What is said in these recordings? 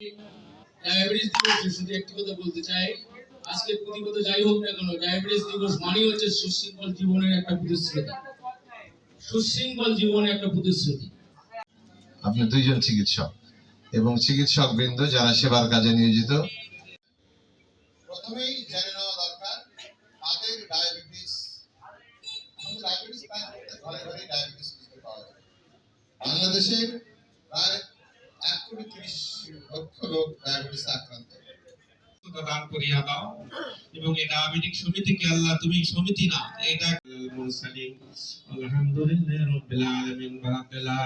Diabetes দিবসে শুধু একটি কথা বলতে চাই। আজকে প্রতিগত যাই হোক না কেন ডায়াবেটিস দিবস মানেই হচ্ছে সুশৃঙ্খল জীবনের একটা প্রতিশ্রুতি। সুশৃঙ্খল জীবনের একটা প্রতিশ্রুতি। আপনি দুইজন চিকিৎসক এবং চিকিৎসক বৃন্দ যারা সেবার কাজে নিয়োজিত। প্রথমেই জেনে নেওয়া দরকার তাদের ডায়াবেটিস আমাদের ডায়াবেটিস ঘরে ঘরে ডায়াবেটিস বুঝতে পাওয়া যায়। বাংলাদেশে প্রায় লোক ডায়াবেটিস আক্রান্ত দান করিয়া দাও এবং এই ডায়াবেটিক সমিতিকে আল্লাহ তুমি সমিতি না এটা মুরসালিন আলহামদুলিল্লাহ রাব্বিল আলামিন লা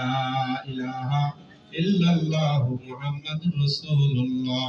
ইলাহা ইল্লাল্লাহু মুহাম্মাদুর রাসূলুল্লাহ